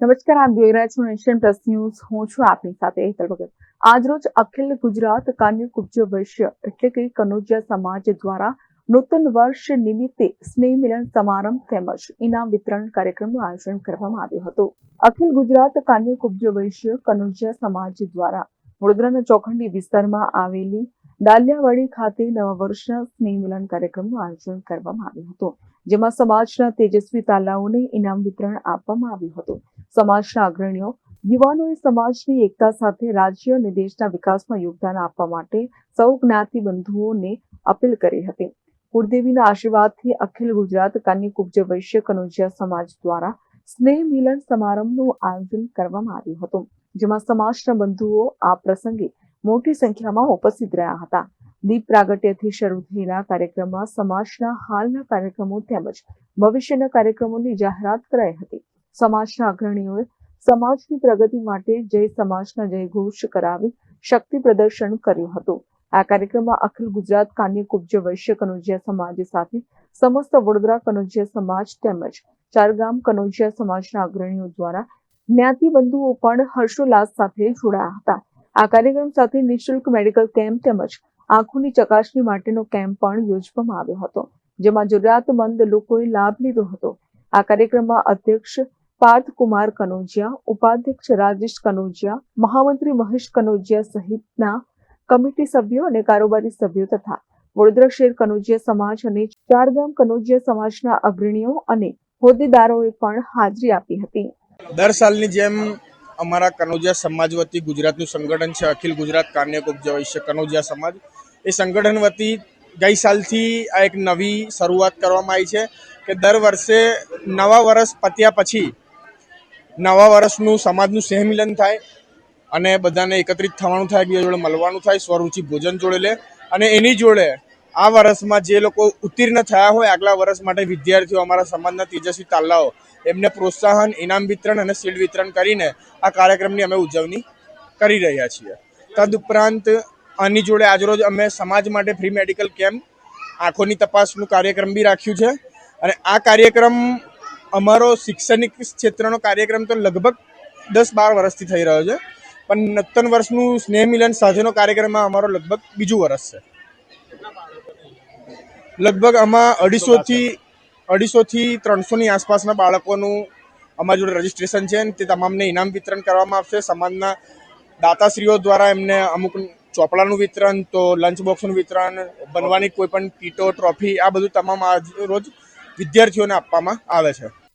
નમસ્કાર, આપ જોઈ રહ્યા છો નેશન પ્લસ ન્યૂઝ હું છું આપની સાથે હેતલ ભગત. આજરોજ અખિલ ગુજરાત કાન્ય કુબ્જ વૈશ્ય એટલે કે કનોજિયા સમાજ દ્વારા નૂતન વર્ષ નિમિત્તે સ્નેહ મિલન સમારંભ તેમજ ઇનામ વિતરણ કાર્યક્રમનું આયોજન કરવામાં આવ્યું હતું. અખિલ ગુજરાત કાન્ય કુબ્જ વૈશ્ય કનોજિયા સમાજ દ્વારા વડોદરાના ચોખંડી વિસ્તારમાં આવેલી ડાલિયાવાડી ખાતે નવા વર્ષના સ્નેહ મિલન કાર્યક્રમનું આયોજન કરવામાં આવ્યું હતું, જેમાં સમાજના તેજસ્વી તાલાઓને ઇનામ વિતરણ આપવામાં આવ્યું હતું. સમાજના અગ્રણીઓ યુવાનોએ સમાજની એકતા સાથે રાજ્ય અને દેશના વિકાસમાં યોગદાન આપવા માટે સૌ જ્ઞાતિ બંધુઓને અપીલ કરી હતી. કુળદેવીના આશીર્વાદથી અખિલ ગુજરાત કન્યા કુબ્જ વૈશ્ય કનોજિયા સમાજ દ્વારા સ્નેહ મિલન સમારંભનું આયોજન કરવામાં આવ્યું હતું, જેમાં સમાજના બંધુઓ આ પ્રસંગે મોટી સંખ્યામાં ઉપસ્થિત રહ્યા હતા. દીપ પ્રાગટ્યથી શરૂ થયેલા કાર્યક્રમમાં સમાજના હાલના કાર્યક્રમો તેમજ ભવિષ્યના કાર્યક્રમોની જાહેરાત કરાઈ હતી. સમાજના અગ્રણીઓએ સમાજની પ્રગતિ માટે જય સમાજના જય ઘોષ કરાવી શક્તિ પ્રદર્શન કર્યું હતું. આ કાર્યક્રમમાં અખિલ ગુજરાત કાન્ય કુબ્જ વૈશ્ય કનોજિયા સમાજ સાથે સમસ્ત વડોદરા કનોજિયા સમાજ તેમજ ચારગામ કનોજિયા સમાજના અગ્રણીઓ દ્વારા જ્ઞાતિ બંધુઓ પણ હર્ષોલ્લાસ સાથે જોડાયા હતા. આ કાર્યક્રમ સાથે નિઃશુલ્ક મેડિકલ કેમ્પ તેમજ આંખોની ચકાસણી માટેનો કેમ્પ પણ યોજવામાં આવ્યો હતો, જેમાં જરૂરિયાતમંદ લોકોએ લાભ લીધો હતો. આ કાર્યક્રમમાં અધ્યક્ષ પાર્થ કુમાર કનોજિયા, ઉપાધ્યક્ષ રાજેશ કનોજિયા, મહામંત્રી મહેશ કનોજિયા સહિતના કમિટી સભ્યો અને કારોબારી સભ્યો તથા વડોદરા શહેર કનોજિયા સમાજ અને ચારગામ કનોજિયા સમાજના અગ્રણીઓ અને હોદ્દેદારોએ પણ હાજરી આપી હતી. દર સાલની જેમ અમારા કનોજિયા સમાજ વતી ગુજરાતનું સંગઠન છે, અખિલ ગુજરાત કાન્ય કુબ્જ વૈશ્ય કનોજિયા સમાજ. એ સંગઠન વતી ગઈ સાલથી આ એક નવી શરૂઆત કરવામાં આવી છે કે દર વર્ષે નવા વર્ષ પત્યા પછી નવા વર્ષનું સમાજનું સ્નેહમિલન થાય. અને બધાને એકત્રિત થવાનું થાય એકબીજા જોડે મળવાનું થાય, સ્વરૂચિ ભોજન જોડે લે. અને એની જોડે આ વર્ષમાં જે લોકો ઉત્તીર્ણ થયા હોય, આગલા વર્ષ માટે વિદ્યાર્થીઓ, અમારા સમાજના તેજસ્વી તાલાઓ એમને પ્રોત્સાહન, ઇનામ વિતરણ અને શીલ્ડ વિતરણ કરીને આ કાર્યક્રમની અમે ઉજવણી કરી રહ્યા છીએ. તદુપરાંત આની જોડે આજરોજ અમે સમાજ માટે ફ્રી મેડિકલ કેમ્પ આંખોની તપાસનું કાર્યક્રમ બી રાખ્યું છે. અને આ કાર્યક્રમ અમારો શૈક્ષણિક ક્ષેત્રનો કાર્યક્રમ તો લગભગ દસ બાર વર્ષથી થઈ રહ્યો છે. પણ નત્તન વર્ષનું સ્નેહ મિલન સાથેનો કાર્યક્રમમાં અમારો લગભગ બીજું વર્ષ છે. લગભગ આમાં અઢીસોથી અઢીસોથી ત્રણસોની આસપાસના બાળકોનું અમારી જોડે રજીસ્ટ્રેશન છે તે તમામને ઇનામ વિતરણ કરવામાં આવશે. સમાજના દાતાશ્રીઓ દ્વારા એમને અમુક ચોપડાનું વિતરણ, તો લંચ બોક્સનું વિતરણ, બનવાની કોઈ પણ કીટો, ટ્રોફી, આ બધું તમામ આજ રોજ વિદ્યાર્થીઓને આપવામાં આવે છે.